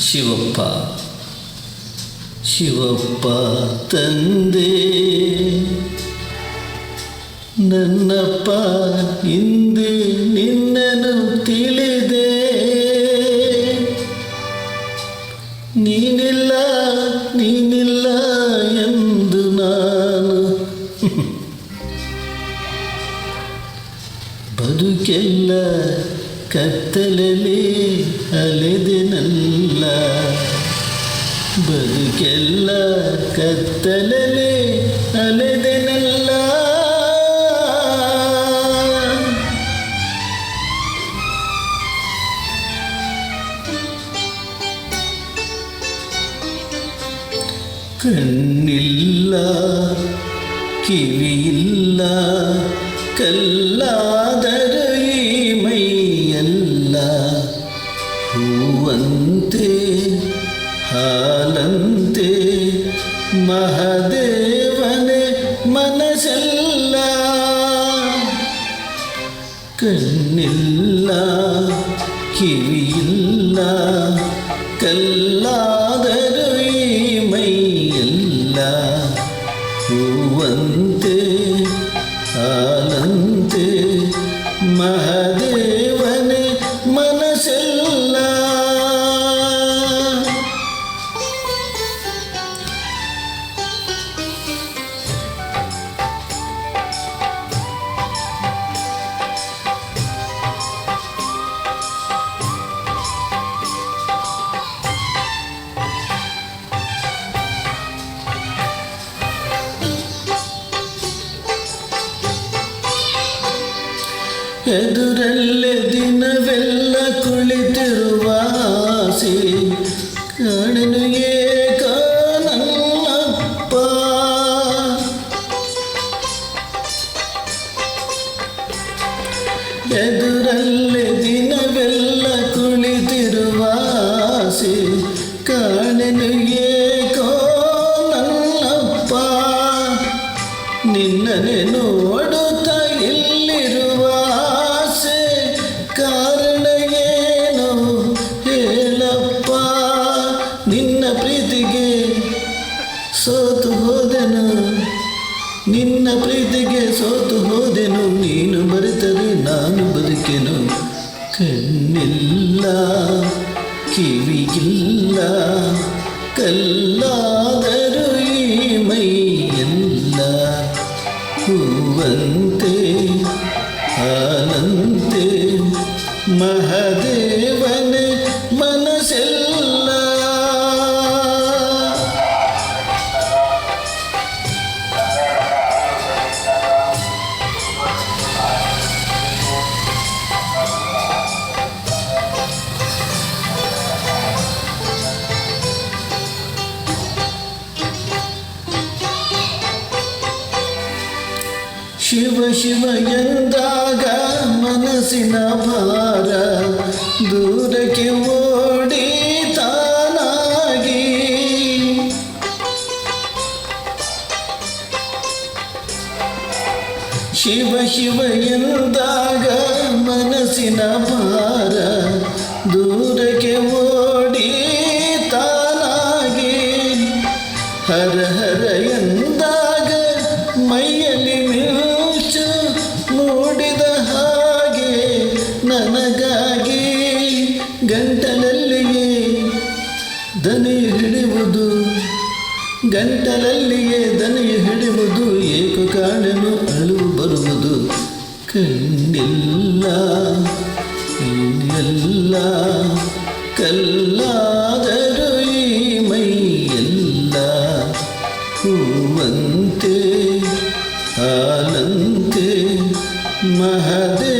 ಶಿವಪ್ಪ ಶಿವಪ್ಪ ತಂದೆ. ನನ್ನಪ್ಪ ಇಂದು ನಿನ್ನನು ತಿಳಿದೆ. ನೀನಿಲ್ಲ ನೀನಿಲ್ಲ ಎಂದು ನಾನು ಬದುಕೆಲ್ಲ ಕತ್ತಲಲ್ಲಿ ಅಲೆದೆನಲ್ಲ ಬದುಕೆಲ್ಲ ಕತ್ತಲಲ್ಲಿ ಅಲೆದೆನಲ್ಲ ಕಣ್ಣಿಲ್ಲ ಕಿವಿಯಿಲ್ಲ ಕಲ್ಲಾದರೂ ಹೂವಂತೆ ಹಾಲಂತೆ ಮಹದೇವನೇ ಮನಸ್ಸೆಲ್ಲ ಕಣ್ಣಿಲ್ಲ ಕಿವಿಯಿಲ್ಲ ಕಲ್ಲಾದರೂ ಈ ಮೈಯೆಲ್ಲ ಹೂವಂತೆ ಹಾಲಂತೆ ಮಹದೇವನೇ ಎದುರಲ್ಲೇ ದಿನವೆಲ್ಲ ಕುಳಿತಿರುವ ಆಸೆ ಕಾಣನು ಏಕ ನನ್ನಪ್ಪ ಎದುರಲ್ಲೇ ದಿನವೆಲ್ಲ ಕುಳಿತಿರುವ ಆಸೆ ಕಾಣನು ಏಕೋ ಸೋತು ಹೋದೆನು, ನಿನ್ನ ಪ್ರೀತಿಗೆ ಸೋತು ಹೋದೆನು, ನೀನು ಬರುತ್ತದೆ ನಾನು ಬದುಕೆನು. ಕಣ್ಣಿಲ್ಲ, ಕಿವಿಗಿಲ್ಲ, ಕಲ್ಲಾದರೂ ಈ ಮೈಯೆಲ್ಲ ಹೂವಂತೆ ಶಿವ ಶಿವ ಎಂದಾಗ ಮನಸ್ಸಿನ ಭಾರ ದೂರಕ್ಕೆ ಓಡಿ ತಾನಾಗಿ. ಶಿವ ಶಿವ ಎಂದಾಗ ಮನಸ್ಸಿನ ಭಾರ ದೂರಕ್ಕೆ ಗಂಟಲಲ್ಲಿಯೇ ದನಿ ಹಿಡಿಯುವುದು. ಗಂಟಲಲ್ಲಿಯೇ ದನಿಯು ಹಿಡಿಯುವುದು. ಏಕಕಾಲನು ಕಾಣಲು ಬರುವುದು. ಕಣ್ಣಿಲ್ಲ ಎಲ್ಲ ಕಲ್ಲಾದರೂ ಈ ಮೈಯೆಲ್ಲ. ಹೂವಂತೆ, ಹಾಲಂತೆ ಮಹದ